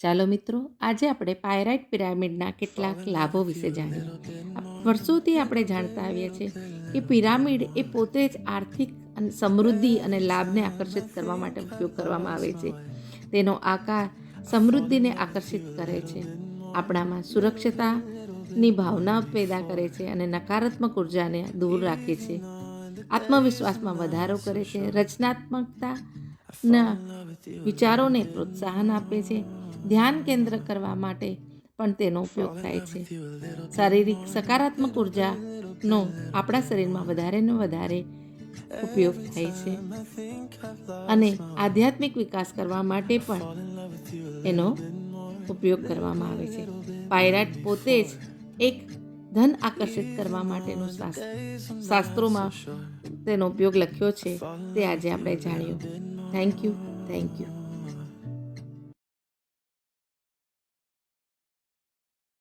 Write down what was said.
ચાલો મિત્રો આજે આપણે પાયરાઇટ પિરામિડના કેટલાક લાભો વિશે જાણીએ. વર્ષોથી આપણે જાણતા આવીએ છીએ કે પિરામિડ એ પોતે જ આર્થિક અને સમૃદ્ધિ અને લાભને આકર્ષિત કરવા માટે ઉપયોગ કરવામાં આવે છે. તેનો આકાર સમૃદ્ધિને આકર્ષિત કરે છે. આપણામાં સુરક્ષતાની ભાવના પેદા કરે છે અને નકારાત્મક ઉર્જાને દૂર રાખે છે. આત્મવિશ્વાસમાં વધારો કરે છે. રચનાત્મકતાના વિચારોને પ્રોત્સાહન આપે છે. ધ્યાન કેન્દ્ર કરવા માટે પણ તેનો ઉપયોગ થાય છે. શારીરિક સકારાત્મક ઉર્જાનો આપણા શરીરમાં વધારે ને વધારે ઉપયોગ થાય છે. અને આધ્યાત્મિક વિકાસ કરવા માટે પણ એનો ઉપયોગ કરવામાં આવે છે. પાયરાટ પોતે જ એક ધન આકર્ષિત કરવા માટેનું શાસ્ત્ર શાસ્ત્રોમાં તેનો ઉપયોગ લખ્યો છે. તે આજે આપણે જાણ્યું. Thank you thank you